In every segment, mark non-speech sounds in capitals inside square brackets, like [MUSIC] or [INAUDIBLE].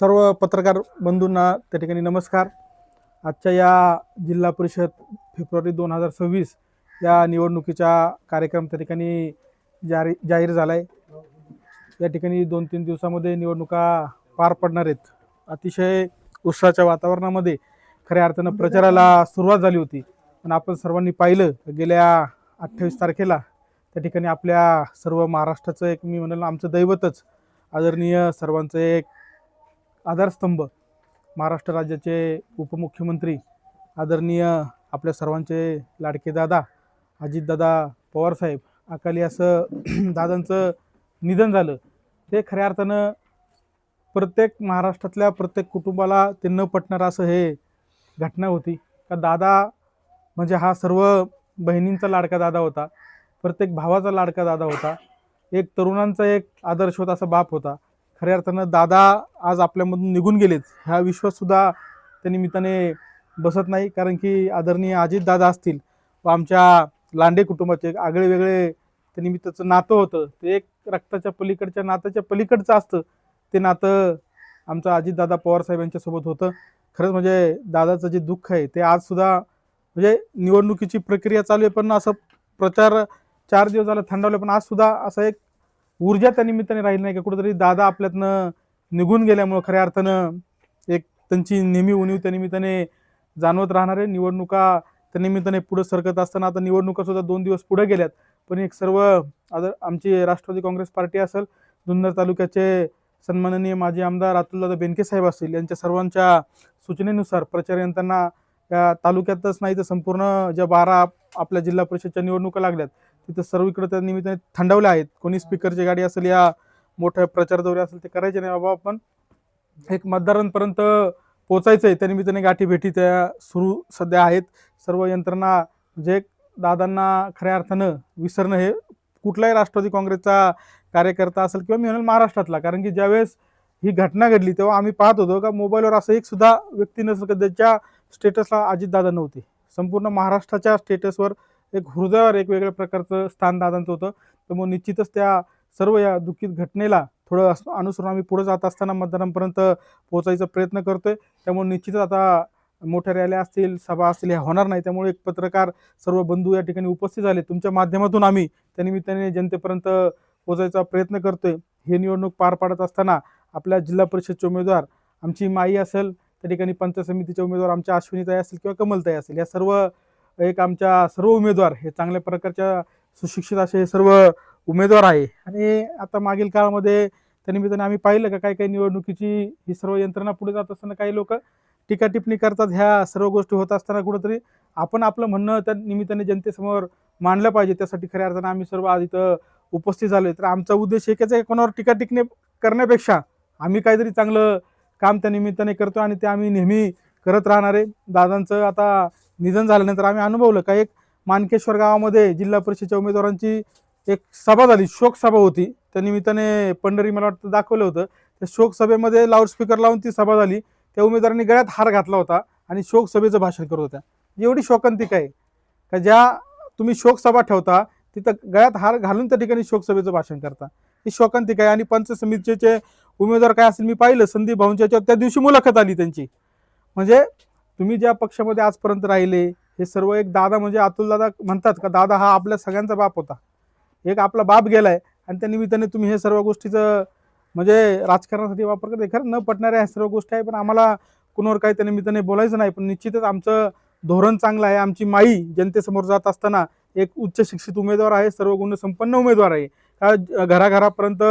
सर्व पत्रकार बंधूंना त्या ठिकाणी नमस्कार. आजच्या या जिल्हा परिषद फेब्रुवारी दोन हजार सव्वीस या निवडणुकीचा कार्यक्रम त्या ठिकाणी जारी जाहीर झाला आहे या ठिकाणी दोन तीन दिवसामध्ये निवडणुका पार पडणार आहेत. अतिशय उत्साहाच्या वातावरणामध्ये खऱ्या अर्थानं प्रचाराला सुरुवात झाली होती. पण आपण सर्वांनी पाहिलं तर गेल्या अठ्ठावीस तारखेला त्या ठिकाणी आपल्या सर्व महाराष्ट्राचं एक मी म्हणाल आमचं दैवतच आदरणीय सर्वांचं एक आधारस्तंभ. महाराष्ट्र राज्याचे उपमुख्यमंत्री आदरणीय आपल्या सर्वांचे लाडके दादा अजितदादा पवारसाहेब अकाली असं [CLEARS THROAT] दादांचं निधन झालं. ते खऱ्या अर्थानं प्रत्येक महाराष्ट्रातल्या प्रत्येक कुटुंबाला ते न पटणारं असं हे घटना होती. का दादा म्हणजे हा सर्व बहिणींचा लाडका दादा होता. प्रत्येक भावाचा लाडका दादा होता. एक तरुणांचा एक आदर्श होता असा बाप होता. खऱ्या अर्थानं दादा आज आपल्यामधून निघून गेलेत. ह्या विश्वाससुद्धा त्या निमित्ताने बसत नाही कारण की आदरणीय अजित दादा असतील व आमच्या लांडे कुटुंबाचे एक आगळे वेगळे त्या निमित्ताचं नातं होतं. ते एक रक्ताच्या पलीकडच्या नात्याच्या पलीकडचं असतं. ते नातं आमचं अजितदादा पवारसाहेब यांच्यासोबत होतं. खरंच म्हणजे दादाचं जे दुःख आहे ते आजसुद्धा म्हणजे निवडणुकीची प्रक्रिया चालू आहे पण असं प्रचार चार दिवस झालं थंडावलं पण आजसुद्धा असं एक ऊर्जा त्या निमित्ताने राहील नाही का? कुठेतरी दादा आपल्यातनं निघून गेल्यामुळं खऱ्या अर्थानं एक त्यांची नेहमी उणीव त्या निमित्ताने जाणवत राहणार. आहे निवडणुका त्या निमित्ताने पुढे सरकत असताना आता निवडणुका सुद्धा दोन दिवस पुढे गेल्यात. पण एक सर्व आता आमची राष्ट्रवादी काँग्रेस पार्टी असेल जुन्नर तालुक्याचे सन्माननीय माजी आमदार अतुलदादा बेनके साहेब असतील यांच्या सर्वांच्या सूचनेनुसार प्रचार यंत्रणा या तालुक्यातच नाही तर संपूर्ण ज्या बारा आपल्या जिल्हा परिषदच्या निवडणुका लागल्यात तिथं सर्व इकडे त्या निमित्ताने थंडवल्या आहेत. कोणी स्पीकरची गाडी असेल या मोठ्या प्रचार दौरे असेल ते करायचे नाही बाबा पण एक मतदारांपर्यंत पोचायचं आहे त्या निमित्ताने गाठी भेटी त्या सुरू सध्या आहेत. सर्व यंत्रणा जे दादांना खऱ्या अर्थानं विसरणं हे कुठलाही राष्ट्रवादी काँग्रेसचा कार्यकर्ता असेल किंवा मी म्हणेल महाराष्ट्रातला कारण की ज्यावेळेस ही घटना घडली तेव्हा आम्ही पाहत होतो का मोबाईलवर असं एक सुद्धा व्यक्ती नसेल का ज्याच्या स्टेटसला अजितदादा नव्हते. संपूर्ण महाराष्ट्राच्या स्टेटसवर एक हृदयावर एक वेगळ्या प्रकारचं स्थान दादांचं होतं. त्यामुळे निश्चितच त्या सर्व या दुःखित घटनेला थोडं अनुसरून आम्ही पुढे जात असताना मतदारांपर्यंत पोहोचायचा प्रयत्न करतोय. त्यामुळे निश्चितच आता मोठ्या रॅल्या असतील सभा असतील ह्या होणार नाही. त्यामुळे एक पत्रकार सर्व बंधू या ठिकाणी उपस्थित झाले. तुमच्या माध्यमातून आम्ही त्या निमित्ताने जनतेपर्यंत पोहोचायचा प्रयत्न करतोय. हे निवडणूक पार पाडत असताना आपल्या जिल्हा परिषदचे उमेदवार आमची माई असेल त्या ठिकाणी पंचायत समितीचे उमेदवार आमच्या अश्विनीताई असेल किंवा कमलताई असेल या सर्व एक आमच्या सर्व उमेदवार हे चांगल्या प्रकारच्या सुशिक्षित असे हे सर्व उमेदवार आहे. आणि आता मागील काळामध्ये त्या निमित्ताने आम्ही पाहिलं का काही काही निवडणुकीची ही सर्व यंत्रणा पुढे जात असताना काही लोक टीका टिप्पणी करतात. ह्या सर्व गोष्टी होत असताना कुठंतरी आपण आपलं म्हणणं त्या निमित्ताने जनतेसमोर मांडलं पाहिजे. त्यासाठी खऱ्या अर्थानं आम्ही सर्व आज इथं उपस्थित झालोय. तर आमचा उद्देश एकच आहे कोणावर टीका टिकणे करण्यापेक्षा आम्ही काहीतरी चांगलं काम त्या निमित्ताने करतो आणि ते आम्ही नेहमी करत राहणार आहे. दादांचं आता निधन झाल्यानंतर आम्ही अनुभवलं का एक मानकेश्वर गावामध्ये जिल्हा परिषदेच्या उमेदवारांची एक सभा झाली शोकसभा होती. त्या निमित्ताने पंढरी मला वाटतं दाखवलं होतं. त्या शोकसभेमध्ये लाऊडस्पीकर लावून ती सभा झाली. त्या उमेदवारांनी गळ्यात हार घातला होता आणि शोकसभेचं भाषण करत होत्या. एवढी शोकांतिका आहे का ज्या तुम्ही शोकसभा ठेवता तिथं गळ्यात हार घालून त्या ठिकाणी शोकसभेचं भाषण करता. ही शोकांतिका आहे आणि पंच समितीचे उमेदवार काय असेल मी पाहिलं संदीप भाऊंच्या याच्यावर त्या दिवशी मुलाखत आली त्यांची. म्हणजे तुम्ही ज्या पक्षामध्ये आजपर्यंत राहिले हे सर्व एक दादा म्हणजे अतुल दादा म्हणतात का दादा हा आपल्या सगळ्यांचा बाप होता. एक आपला बाप गेलाय आणि त्या निमित्ताने तुम्ही हे सर्व गोष्टीचं म्हणजे राजकारणासाठी वापर करते खरं न पटणाऱ्या ह्या सर्व गोष्टी आहे पण आम्हाला कुणावर काही त्या निमित्ताने बोलायचं नाही. पण निश्चितच आमचं धोरण चांगलं आहे. आमची माई जनतेसमोर जात असताना एक उच्च शिक्षित उमेदवार आहे सर्व गुणसंपन्न उमेदवार आहे. का घराघरापर्यंत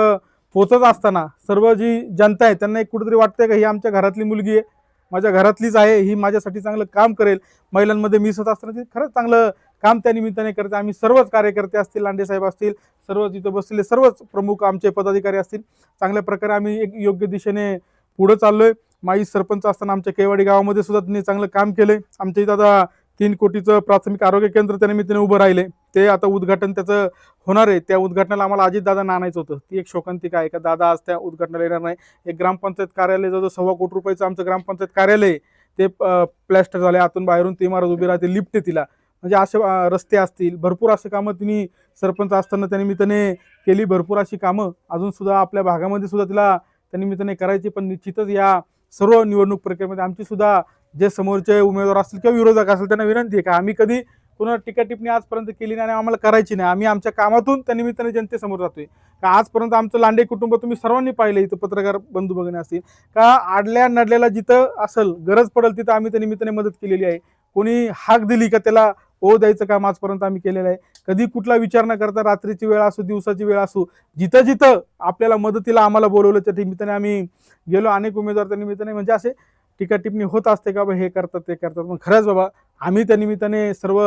पोचत असताना सर्व जी जनता आहे त्यांना एक कुठेतरी वाटतंय का ही आमच्या घरातली मुलगी आहे. माझ्या घरातलीच आहे ही माझ्यासाठी चांगलं काम करेल. महिलांमध्ये मिसत असताना ती खरंच चांगलं काम त्या निमित्ताने करते आम्ही सर्वच कार्यकर्ते असतील लांडे साहेब असतील सर्व तिथं बसलेले सर्वच प्रमुख आमचे पदाधिकारी असतील. चांगल्या प्रकारे आम्ही एक योग्य दिशेने पुढं चाललोय. माई सरपंच असताना आमच्या केवाडी गावामध्ये सुद्धा त्यांनी चांगलं काम केलंय. आमच्या इथं आता तीन कोटीचं प्राथमिक आरोग्य केंद्र त्या निमित्ताने उभं राहिले. ते आता उद्घाटन त्याचं होणार आहे. त्या उद्घाटनाला आम्हाला अजितदादा दादा आणायचं होतं. ती एक शोकांतिका आहे का? दादा आज त्या उद्घाटनाला येणार नाही. एक ग्रामपंचायत कार्यालय जवळ सव्वा कोटी रुपयाचं आमचं ग्रामपंचायत कार्यालय ते प्लॅस्टर झाले. आतून बाहेरून ती इमारत उभी राहते. लिफ्ट तिला. म्हणजे असे रस्ते असतील. भरपूर असे कामं तिने सरपंच असताना त्या निमित्ताने केली. भरपूर अशी कामं. अजून सुद्धा आपल्या भागामध्ये सुद्धा तिला त्या निमित्ताने करायची. पण निश्चितच या सर्व निवडणूक प्रक्रियेमध्ये आमची सुद्धा जे समोरचे उमेदवार असतील किंवा विरोधक असतील त्यांना विनंती आहे का? आम्ही कधी कुणा टीका टिप्पणी आजपर्यंत केली नाही आणि आम्हाला करायची नाही. आम्ही आमच्या कामातून त्या निमित्ताने जनतेसमोर जातोय. का आजपर्यंत आमचं लांडे कुटुंब तुम्ही सर्वांनी पाहिलं इथं पत्रकार बंधू बघणे असतील. का आडल्या नडल्याला जिथं असेल गरज पडेल तिथं आम्ही त्या निमित्ताने मदत केलेली आहे. कोणी हाक दिली का त्याला ओ द्यायचं काम आजपर्यंत आम्ही केलेलं आहे. कधी कुठला विचार न करता रात्रीची वेळ असो दिवसाची वेळ असो जिथं जिथं आपल्याला मदतीला आम्हाला बोलवलं त्या निमित्ताने आम्ही गेलो. अनेक उमेदवार त्या निमित्ताने म्हणजे असे टीका टिप्पणी होत असते का बा हे करतात ते करतात. पण खरंच बाबा आम्ही त्या निमित्ताने सर्व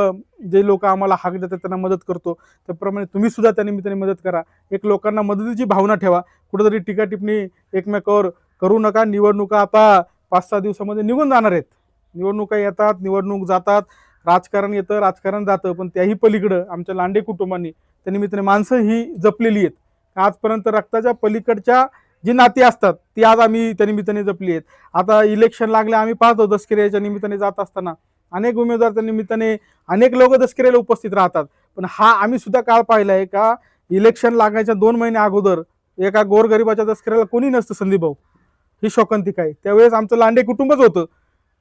जे लोक आम्हाला हाक देतात त्यांना मदत करतो. त्याप्रमाणे तुम्ही सुद्धा त्या निमित्ताने मदत करा. एक लोकांना मदतीची भावना ठेवा. कुठेतरी टीका टिप्पणी एकमेकावर करू नका निवडणुका आता पाच सहा दिवसामध्ये निघून जाणार आहेत. निवडणुका येतात निवडणूक जातात. राजकारण येतं राजकारण जातं. पण त्याही पलीकडं आमच्या लांडे कुटुंबांनी त्या निमित्ताने माणसं ही जपलेली आहेत. आजपर्यंत रक्ताच्या पलीकडच्या जी नाती असतात ती आज आम्ही त्या निमित्ताने जपली आहेत. आता इलेक्शन लागले आम्ही पाहतो दसकिऱ्याच्या निमित्ताने जात असताना. अनेक उमेदवार त्या निमित्ताने अनेक लोक दसकिऱ्याला उपस्थित राहतात. पण हा आम्ही सुद्धा काळ पाहिला आहे का इलेक्शन लागायच्या दोन महिने अगोदर एका गोरगरिबाच्या दसकिऱ्याला कोणी नसतं संदीप भाऊ ही शोकांतिक आहे. त्यावेळेस आमचं लांडे कुटुंबच होतं.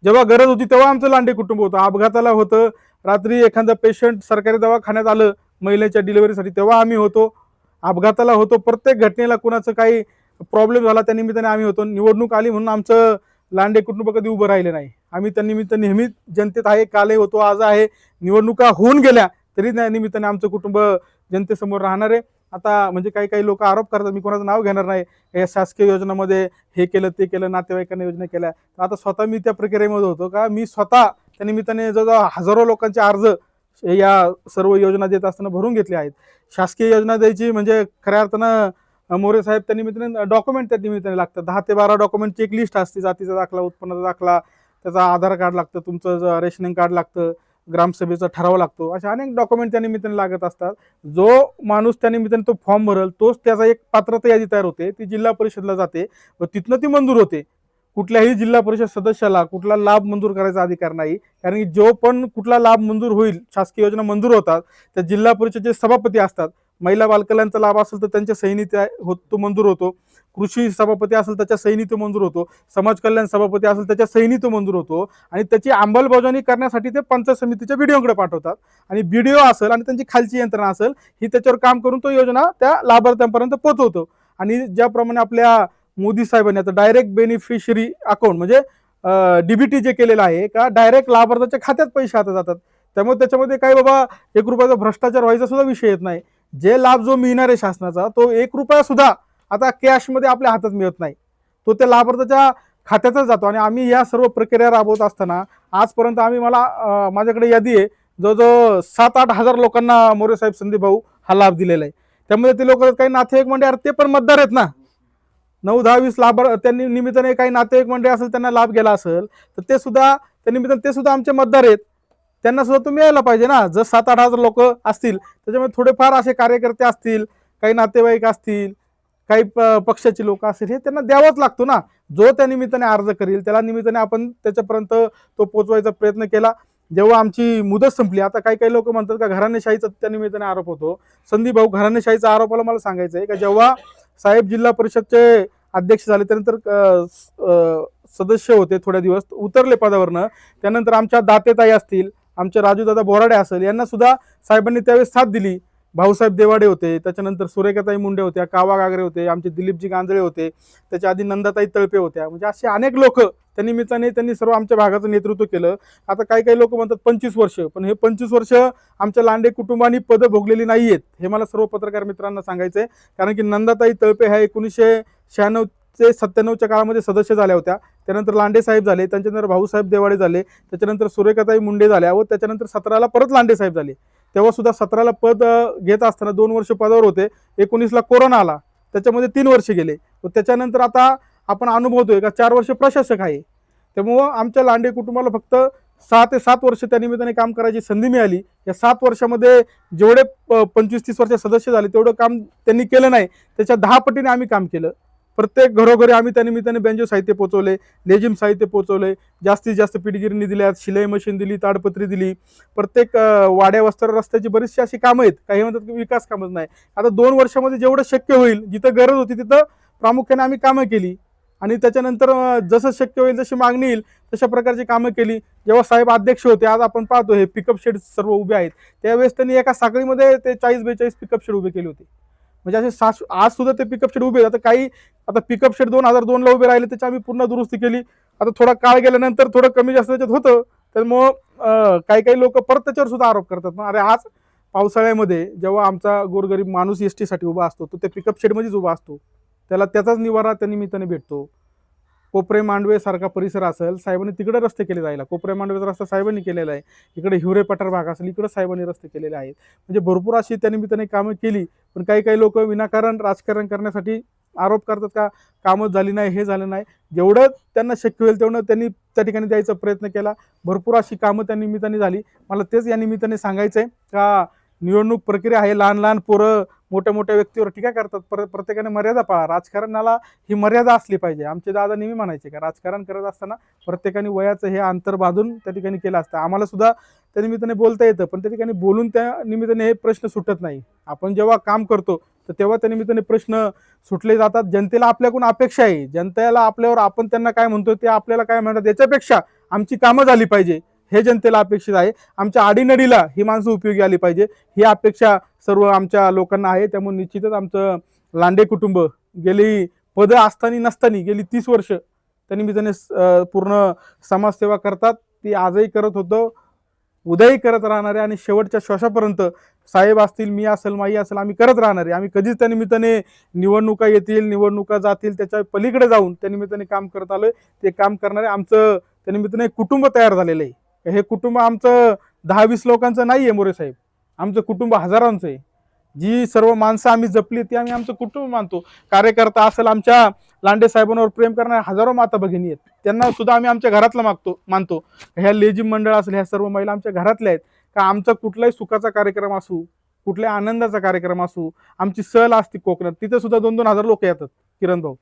जेव्हा गरज होती तेव्हा आमचं लांडे कुटुंब होतं. अपघाताला होतं. रात्री एखादं पेशंट सरकारी दवाखान्यात आलं महिलेच्या डिलिव्हरीसाठी तेव्हा आम्ही होतो. अपघाताला होतो. प्रत्येक घटनेला कुणाचं काही प्रॉब्लेम झाला त्या निमित्ताने आम्ही होतो. निवडणूक आली म्हणून आमचं लांडे कुटुंब कधी उभं राहिलं नाही. आम्ही त्या निमित्त नेहमीच जनतेत आहे कालही होतो आज आहे. निवडणुका होऊन गेल्या तरी त्या निमित्ताने आमचं कुटुंब जनतेसमोर राहणार आहे. आता म्हणजे काही काही लोक आरोप करतात मी कोणाचं नाव घेणार नाही. या शासकीय योजनामध्ये हे केलं ते केलं नातेवाईकांना योजना केल्या. तर आता स्वतः मी त्या प्रक्रियेमध्ये होतो का? मी स्वतः त्या निमित्ताने जवळजवळ हजारो लोकांचे अर्ज या सर्व योजना देत असताना भरून घेतले आहेत. शासकीय योजना द्यायची म्हणजे खऱ्या अर्थानं मोरे साहेब त्या निमित्ताने डॉक्युमेंट त्या निमित्ताने लागतात. दहा ते बारा डॉक्युमेंटची एक लिस्ट असते जातीचा दाखला उत्पन्नाचा दाखला त्याचा आधार कार्ड लागतं तुमचं रेशनिंग कार्ड लागतं ग्रामसभेचा ठराव लागतो अशा अनेक डॉक्युमेंट त्या निमित्ताने लागत असतात. जो माणूस त्या निमित्ताने तो फॉर्म भरल तोच त्याचा एक पात्रता यादी तयार होते ती जिल्हा परिषदला जाते व तिथनं ती मंजूर होते. कुठल्याही जिल्हा परिषद सदस्याला कुठला लाभ मंजूर करायचा अधिकार नाही कारण की जो पण कुठला लाभ मंजूर होईल शासकीय योजना मंजूर होतात त्या जिल्हा परिषदचे सभापती असतात. महिला बालकल्याणचा लाभ असेल तर त्यांच्या सहीने त्या होत तो मंजूर होतो. कृषी सभापती असेल त्याच्या सैनी तो मंजूर होतो. समाज कल्याण सभापती असेल त्याच्या सैनी तो मंजूर होतो. आणि त्याची अंमलबजावणी करण्यासाठी ते पंचायत समितीच्या बीडीओकडे पाठवतात. आणि बीडीओ असेल आणि त्यांची खालची यंत्रणा असेल ही त्याच्यावर काम करून तो योजना त्या लाभार्थ्यांपर्यंत पोहोचवतो. आणि ज्याप्रमाणे आपल्या मोदी साहेबांनी आता डायरेक्ट बेनिफिशरी अकाउंट म्हणजे डीबीटी जे केलेलं आहे का डायरेक्ट लाभार्थ्याच्या खात्यात पैसे हातात जातात. त्यामुळे त्याच्यामध्ये काही बाबा एक रुपयाचा भ्रष्टाचार व्हायचा सुद्धा विषय येत नाही. जे लाभ जो मिळणार आहे शासनाचा तो एक रुपया सुद्धा आता कॅशमध्ये आपल्या हातात मिळत नाही. तो त्या लाभार्थ्याच्या खात्यातच जातो आणि आम्ही या सर्व प्रक्रिया राबवत असताना आजपर्यंत आम्ही मला माझ्याकडे यादी आहे. जवळजवळ सात आठ हजार लोकांना मोरे साहेब संदीप भाऊ हा लाभ दिलेला आहे. त्यामध्ये ते लोक काही नातेवाईक मंडळी अरे ते पण मतदार आहेत ना. नऊ दहा वीस लाभ त्यांनी निमित्ताने काही नातेवाईक मंडळी असेल त्यांना लाभ गेला असेल तर ते सुद्धा त्या निमित्ताने ते सुद्धा आमचे मतदार आहेत. त्यांना सुद्धा तुम्ही यायला पाहिजे ना. जर सात आठ हजार लोक असतील त्याच्यामुळे थोडेफार असे कार्यकर्ते असतील काही नातेवाईक असतील काही प- पक्षाची लोक असतील हे त्यांना द्यावाच लागतो ना. जो त्या निमित्ताने अर्ज करील त्याला निमित्ताने आपण त्याच्यापर्यंत तो पोचवायचा प्रयत्न केला. जेव्हा आमची मुदत संपली आता काही काही लोक म्हणतात का घराणेशाहीचा त्या निमित्ताने आरोप होतो. संदीप भाऊ घराणेशाहीचा आरोपाला मला सांगायचं आहे का? जेव्हा साहेब जिल्हा परिषदचे अध्यक्ष झाले त्यानंतर सदस्य होते थोड्या दिवस उतरले पदावरनं. त्यानंतर आमच्या दातेताई असतील आमचे राजूदादा बोराडे असेल यांना सुद्धा साहेबांनी त्यावेळेस साथ दिली. भाऊसाहेब देवाडे होते त्याच्यानंतर सुरेखाताई मुंडे होत्या कावा गागरे होते आमचे दिलीपजी गांजळे होते त्याच्या आधी नंदाताई तळपे होत्या. म्हणजे असे अनेक लोक त्या निमित्ताने त्यांनी सर्व आमच्या भागाचं नेतृत्व केलं. आता काही काही लोक म्हणतात पंचवीस वर्ष पण हे पंचवीस वर्ष आमच्या लांडे कुटुंबानी पदं भोगलेली नाही आहेत हे मला सर्व पत्रकार मित्रांना सांगायचं आहे कारण की नंदाताई तळपे ह्या एकोणीसशे शहाण्णव ते सत्त्याण्णवच्या काळामध्ये सदस्य झाल्या होत्या. त्यानंतर लांडे साहेब झाले त्यांच्यानंतर भाऊसाहेब देवाडे झाले त्याच्यानंतर सुरेखाताई मुंडे झाल्या व त्याच्यानंतर सतराला परत लांडे साहेब झाले. तेव्हा सुद्धा सतराला पद घेत असताना दोन वर्ष पदावर होते एकोणीसला कोरोना आला त्याच्यामध्ये तीन वर्ष गेले. व त्याच्यानंतर आता आपण अनुभवतोय का चार वर्ष प्रशासक आहे. त्यामुळं आमच्या लांडे कुटुंबाला फक्त सहा ते सात वर्ष त्या निमित्ताने काम करायची संधी मिळाली. या सात वर्षामध्ये जेवढे प- पंचवीस तीस वर्ष सदस्य झाले तेवढं काम त्यांनी केलं नाही. त्याच्या दहा पटीने आम्ही काम केलं. प्रत्येक घरोघरी आम्ही त्या निमित्ताने बँजो साहित्य पोचवले लेजिम साहित्य पोचवले जास्तीत जास्त पिढीगिरी दिल्यात शिलाई मशीन दिली ताडपत्री दिली. प्रत्येक वाड्या वस्त्र रस्त्याची बरीचशी अशी कामं आहेत. काही म्हणतात की विकास कामच नाही. आता दोन वर्षामध्ये जेवढं शक्य होईल जिथं गरज होती तिथं प्रामुख्याने आम्ही कामं केली. आणि त्याच्यानंतर जसं शक्य होईल जशी मागणी येईल तशा प्रकारची कामं केली. जेव्हा साहेब अध्यक्ष होते आज आपण पाहतो हे पिकअप शेड सर्व उभे आहेत. त्यावेळेस त्यांनी एका साखळीमध्ये ते चाळीस बेचाळीस पिकअप शेड उभे केले होते. म्हणजे असे सास आज सुद्धा ते पिकअप शेड उभे आता काही आता पिकअप शेड दोन हजार दोनला उभे राहिले त्याची आम्ही पूर्ण दुरुस्ती केली. आता थोडा काळ गेल्यानंतर थोडं कमी जास्त त्याच्यात होतं. त्यामुळं काही काही लोक परत त्याच्यावर सुद्धा आरोप करतात मग अरे आज पावसाळ्यामध्ये जेव्हा आमचा गोरगरीब माणूस एस टीसाठी उभा असतो तो त्या पिकअप शेडमध्येच उभा असतो. त्याला त्याचाच निवारा त्या निमित्ताने भेटतो. कोपरे मांडवे सारखा परिसर असेल साहेबांनी तिकडे रस्ते केले जायला. कोपरे मांडवेचा रस्ता साहेबांनी केलेला आहे. इकडे हिवरे पठार भाग असेल इकडे साहेबांनी रस्ते केलेले आहेत. म्हणजे भरपूर अशी त्या निमित्ताने कामं केली पण काही काही लोक विनाकारण राजकारण करण्यासाठी आरोप करतात का कामच झाली नाही हे झालं नाही. जेवढं त्यांना शक्य होईल तेवढं त्यांनी त्या ठिकाणी द्यायचा प्रयत्न केला. भरपूर अशी कामं त्या निमित्ताने झाली. मला तेच या निमित्ताने सांगायचं आहे का निवडणूक प्रक्रिया आहे लहान लहान पोरं मोठ्या मोठ्या व्यक्तीवर टीका करतात. पर प्रत्येकाने मर्यादा पाळा. राजकारणाला ही मर्यादा असली पाहिजे. आमचे दादा नेहमी म्हणायचे का राजकारण करत असताना प्रत्येकाने वयाचं हे अंतर बांधून त्या ठिकाणी केलं असतं. आम्हाला सुद्धा त्या निमित्ताने बोलता येतं पण त्या ठिकाणी बोलून त्या निमित्ताने हे प्रश्न सुटत नाही. आपण जेव्हा काम करतो तर तेव्हा त्या निमित्ताने प्रश्न सुटले जातात. जनतेला आपल्याकडून अपेक्षा आहे. जनतेला आपल्यावर आपण त्यांना काय म्हणतो ते आपल्याला काय म्हणतात याच्यापेक्षा आमची कामं झाली पाहिजे. हे जनतेला अपेक्षित आहे. आमच्या आडीनडीला ही माणसं उपयोगी आली पाहिजे. ही अपेक्षा सर्व आमच्या लोकांना आहे. त्यामुळे निश्चितच आमचं लांडे कुटुंब गेली पदं असताना नसताना गेली तीस वर्ष त्या निमित्ताने अं, पूर्ण समाजसेवा करतात. ती आजही करत होतो. उद्याही करत राहणारे आणि शेवटच्या श्वासापर्यंत साहेब असतील मी असेल माई असेल आम्ही करत राहणार आहे. आम्ही कधीच त्या निमित्ताने निवडणुका येतील निवडणुका जातील त्याच्या पलीकडे जाऊन त्या निमित्ताने काम करत आलोय. ते काम करणारे आमचं त्या निमित्ताने एक कुटुंब तयार झालेलं आहे. हे कुटुंब आमचं दहा वीस लोकांचं नाही आहे मोरे साहेब. आमचं कुटुंब हजारांचं आहे. जी सर्व माणसं आम्ही जपली ती आम्ही आमचं कुटुंब मानतो. कार्यकर्ता असेल आमच्या लांडे साहेबांवर प्रेम करणाऱ्या हजारो माता भगिनी आहेत. त्यांना सुद्धा आम्ही आमच्या घरातलं मागतो मानतो. ह्या लेजिम मंडळ असेल ह्या सर्व महिला आमच्या घरातल्या आहेत. का आमचा कुठलाही सुखाचा कार्यक्रम असू कुठल्या आनंदाचा कार्यक्रम असू आमची सहल असते कोकणात तिथे सुद्धा दोन दोन हजार लोक येतात किरण भाऊ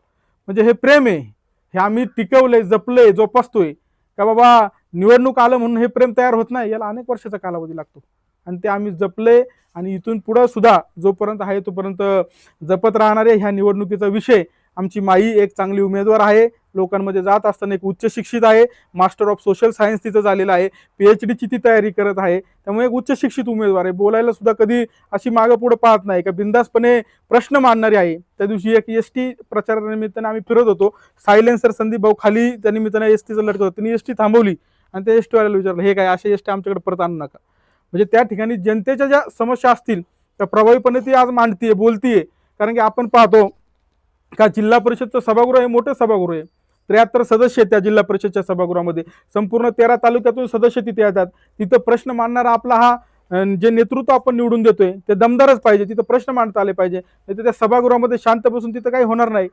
म्हणजे हे प्रेम आहे. हे आम्ही टिकवलंय जपलंय जोपासतोय. का बाबा निवडणूक आलं म्हणून हे प्रेम तयार होत नाही याला अनेक वर्षाचा कालावधी लागतो. आणि ते आम्ही जपले आणि इथून पुढं सुद्धा जोपर्यंत आहे तोपर्यंत जपत राहणारे ह्या निवडणुकीचा विषय आमची माई एक चांगली उमेदवार आहे. लोकांमध्ये जात असताना एक उच्च शिक्षित आहे. मास्टर ऑफ सोशल सायन्स तिचं झालेलं आहे. पी एच डीची ती तयारी करत आहे. त्यामुळे एक उच्च शिक्षित उमेदवार आहे. बोलायला सुद्धा कधी अशी मागं पुढं पाहत नाही. का बिंदासपणे प्रश्न मांडणारी आहे. त्या दिवशी एक एस टी प्रचारानिमित्ताने आम्ही फिरत होतो. सायलेन्सर संदीप भाऊ खाली त्या निमित्ताने एस टीचं लढत होतं. त्यांनी एस टी थांबवली. आणि त्या एस टीवाल्याला विचारलं हे काय असे एस टी आमच्याकडे परत आणू नका. म्हणजे त्या ठिकाणी जनतेच्या ज्या समस्या असतील त्या प्रभावीपणे ती आज मांडतीये बोलतीये. कारण की आपण पाहतो का जिल्हा परिषदचं सभागृह हे मोठं सभागृह आहे. त्र्याहत्तर सदस्य त्या जिल्हा परिषदच्या सभागृहामध्ये. संपूर्ण तेरा तालुक्यातून सदस्य तिथे येतात. तिथं प्रश्न मांडणारा आपला हा जे नेतृत्व आपण निवडून देतोय ते दमदारच पाहिजे. तिथं प्रश्न मांडता आले पाहिजे. नाही तर त्या सभागृहामध्ये शांत बसून तिथं काही होणार नाही.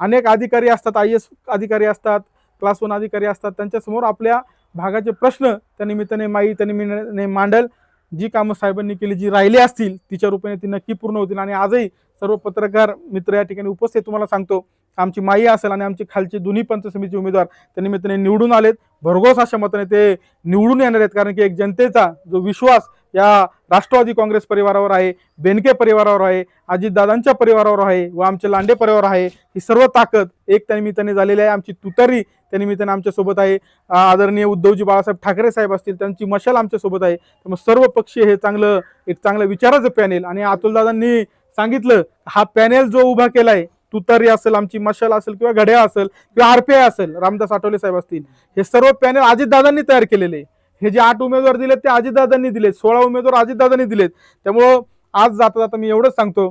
अनेक अधिकारी असतात आय एस अधिकारी असतात क्लास वन अधिकारी असतात. त्यांच्यासमोर आपल्या भागाचे प्रश्न त्या निमित्ताने माई त्या निमित्ताने मांडल. जी कामं साहेबांनी केली जी राहिली असतील तिच्या रूपाने ती नक्की पूर्ण होतील. आणि आजही सर्व पत्रकार मित्र या ठिकाणी उपस्थित तुम्हाला सांगतो. आमची माई असेल आणि आमची खालचे दोन्ही पंच समिती उमेदवार त्या निमित्ताने निवडून आलेत. भरघोस अशा मताने ते निवडून येणार आहेत. कारण की एक जनतेचा जो विश्वास या राष्ट्रवादी काँग्रेस परिवारावर आहे बेनके परिवारावर आहे अजितदादांच्या परिवारावर आहे व आमच्या लांडे परिवार आहे ही सर्व ताकद एक त्या निमित्ताने झालेली आहे. आमची तुतारी त्या निमित्ताने आमच्यासोबत आहे. आदरणीय उद्धवजी बाळासाहेब ठाकरे साहेब असतील त्यांची मशाल आमच्यासोबत आहे. त्यामुळे सर्व पक्षी हे चांगलं एक चांगलं विचाराचं पॅनेल. आणि अतुलदादांनी सांगितलं हा पॅनेल जो उभा केला आहे तुतारी असेल आमची मशाल असेल किंवा घड्या असेल किंवा आरपीआय असेल रामदास आठवले साहेब असतील. हे सर्व पॅनल अजितदादांनी तयार केलेले आहे. हे जे आठ उमेदवार दिलेत ते अजितदादांनी दिलेत. सोळा उमेदवार अजितदादांनी दिलेत. त्यामुळं आज जाता जाता मी एवढंच सांगतो.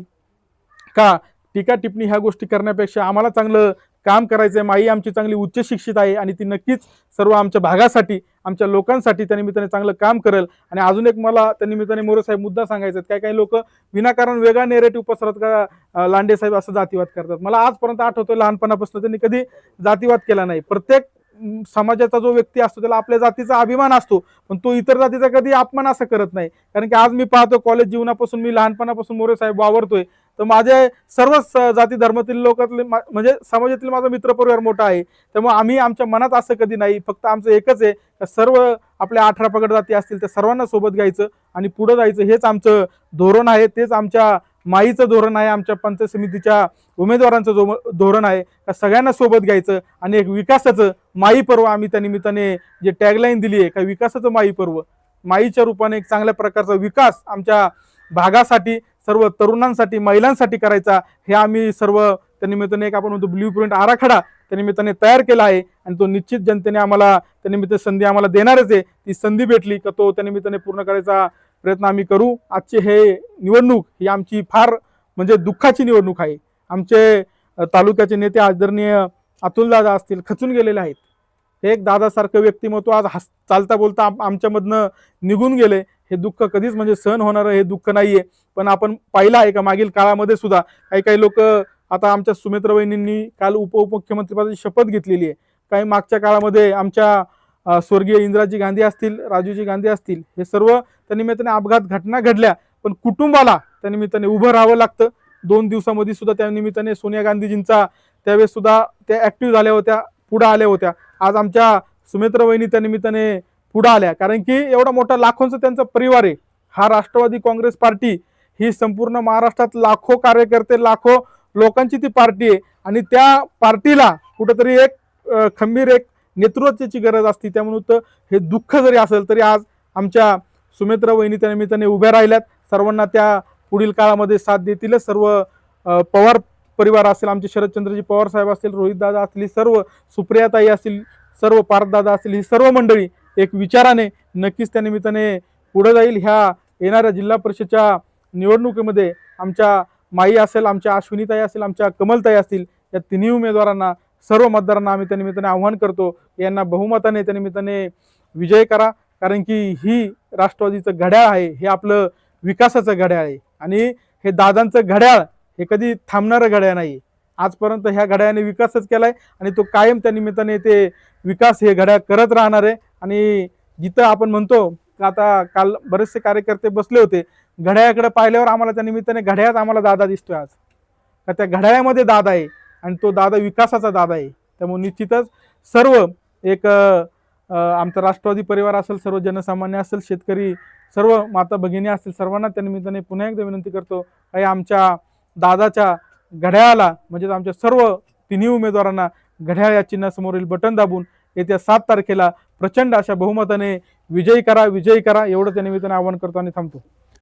का टीका टिप्पणी ह्या गोष्टी करण्यापेक्षा आम्हाला चांगलं काम करायचं आहे माई आमची चांगली उच्च शिक्षित आहे आणि ती नक्कीच सर्व आमच्या भागासाठी आमच्या लोकांसाठी त्या निमित्ताने चांगलं काम करेल. आणि अजून एक मला त्या निमित्ताने मोरेसाहेब मुद्दा सांगायचा आहे. काही लोक विनाकारण वेगळा नेरेटिव्ह पसरत का लांडेसाहेब लांडे साहेब असं जातीवाद करतात. मला आजपर्यंत आठवतो लहानपणापासून त्यांनी कधी जातीवाद केला नाही. प्रत्येक समाजाचा जो व्यक्ती असतो त्याला आपल्या जातीचा अभिमान असतो. पण तो इतर जातीचा कधी अपमान असं करत नाही. कारण की आज मी पाहतो कॉलेज जीवनापासून मी लहानपणापासून मोरे साहेब वावरतोय. तर माझे सर्वच स जाती धर्मातील लोकातले म्हणजे समाजातील माझा मित्रपरिवार मोठा आहे. त्यामुळे आम्ही आमच्या मनात असं कधी नाही. फक्त आमचं एकच आहे का सर्व आपल्या अठरा पगड जाती असतील त्या सर्वांना सोबत घ्यायचं आणि पुढं जायचं हेच आमचं धोरण आहे. तेच आमच्या माईचं धोरण आहे. आमच्या पंचायत समितीच्या उमेदवारांचं जो धोरण आहे का सगळ्यांना सोबत घ्यायचं आणि एक विकासाचं माई पर्व आम्ही त्या निमित्ताने जे टॅगलाईन दिली आहे का विकासाचं माई पर्व. माईच्या रूपाने एक चांगल्या प्रकारचा विकास आमच्या भागासाठी सर्व तरुणांसाठी महिलांसाठी करायचा हे आम्ही सर्व त्या निमित्ताने एक आपण म्हणतो ब्ल्यू प्रिंट आराखडा त्या निमित्ताने तयार केला आहे आणि तो निश्चित जनतेने आम्हाला त्या निमित्त संधी आम्हाला देणारच आहे. ती संधी भेटली का तो त्या निमित्ताने पूर्ण करायचा प्रयत्न आम्ही करू. आजची हे निवडणूक ही आमची फार म्हणजे दुःखाची निवडणूक आहे. आमचे तालुक्याचे नेते आदरणीय अतुलदादा असतील खचून गेलेले आहेत. एक दादासारखं व्यक्तिमत्व आज हस चालता बोलता आमच्यामधनं निघून गेले. हे दुःख कधीच म्हणजे सहन होणारं हे दुःख नाहीये. पण आपण पाहिलं आहे का मागील काळामध्ये सुद्धा काही काही लोक आता आमच्या सुमित्रा वहिनींनी काल उपमुख्यमंत्रीपदाची शपथ घेतलेली आहे. काही मागच्या काळामध्ये आमच्या स्वर्गीय इंदिराजी गांधी असतील राजूजी गांधी असतील हे सर्व त्या निमित्ताने अपघात घटना घडल्या. पण कुटुंबाला त्या निमित्ताने उभं राहावं लागतं. दोन दिवसामध्ये सुद्धा त्या निमित्ताने सोनिया गांधीजींचा त्यावेळेस सुद्धा त्या ऍक्टिव्ह झाल्या होत्या पुढे आल्या होत्या. आज आमच्या सुमित्रा वहिनी त्या निमित्ताने पुढे आल्या. कारण की एवढा मोठा लाखोंचा त्यांचा परिवार आहे. हा राष्ट्रवादी काँग्रेस पार्टी ही संपूर्ण महाराष्ट्रात लाखो कार्यकर्ते लाखो लोकांची ती पार्टी आहे. आणि त्या पार्टीला कुठंतरी एक खंबीर एक नेतृत्वाची गरज असते. त्यामुळे हे दुःख जरी असेल तरी आज आमच्या सुमित्रा वहिनी त्या निमित्ताने उभ्या राहिल्यात. सर्वांना त्या पुढील काळामध्ये साथ देतीलच. सर्व पवार परिवार असेल आमचे शरदचंद्रजी पवार साहेब असतील रोहित दादा असतील सर्व सुप्रियाताई असतील सर्व पारदादा असतील ही सर्व मंडळी एक विचाराने नक्कीच त्या निमित्ताने पुढं जाईल. ह्या येणाऱ्या जिल्हा परिषदच्या निवडणुकीमध्ये आमच्या माई असेल आमच्या अश्विनीताई असेल आमच्या कमलताई असतील या तिन्ही उमेदवारांना सर्व मतदारांना आम्ही त्या निमित्ताने आव्हान करतो. यांना बहुमताने त्या निमित्ताने विजय करा. कारण की ही राष्ट्रवादीचं घड्याळ आहे. हे आपलं विकासाचं घड्याळ आहे. आणि हे दादांचं घड्याळ हे कधी थांबणारं घड्याळ नाही. आजपर्यंत ह्या घड्याळाने विकासच केला आहे आणि तो कायम त्या निमित्ताने ते विकास हे घड्याळ करत राहणार आहे. आणि जिथं आपण म्हणतो का आता काल बरेचसे कार्यकर्ते बसले होते घड्याळाकडे पाहिल्यावर आम्हाला त्या निमित्ताने घड्याळात आम्हाला दादा दिसतोय आज. का त्या घड्याळामध्ये दादा आहे आणि तो दादा विकासाचा दादा आहे. त्यामुळे निश्चितच सर्व एक आमचा राष्ट्रवादी परिवार असेल सर्व जनसामान्य असेल शेतकरी सर्व माता भगिनी असतील सर्वांना त्या निमित्ताने पुन्हा एकदा विनंती करतो काही आमच्या दादाच्या घड्याळाला म्हणजेच आमच्या सर्व तिन्ही उमेदवारांना घड्याळ या चिन्हासमोरील बटन दाबून येत्या सात तारखेला प्रचंड अशा बहुमताने विजयी करा विजयी करा एवढं त्या निमित्ताने आवाहन करतो आणि थांबतो.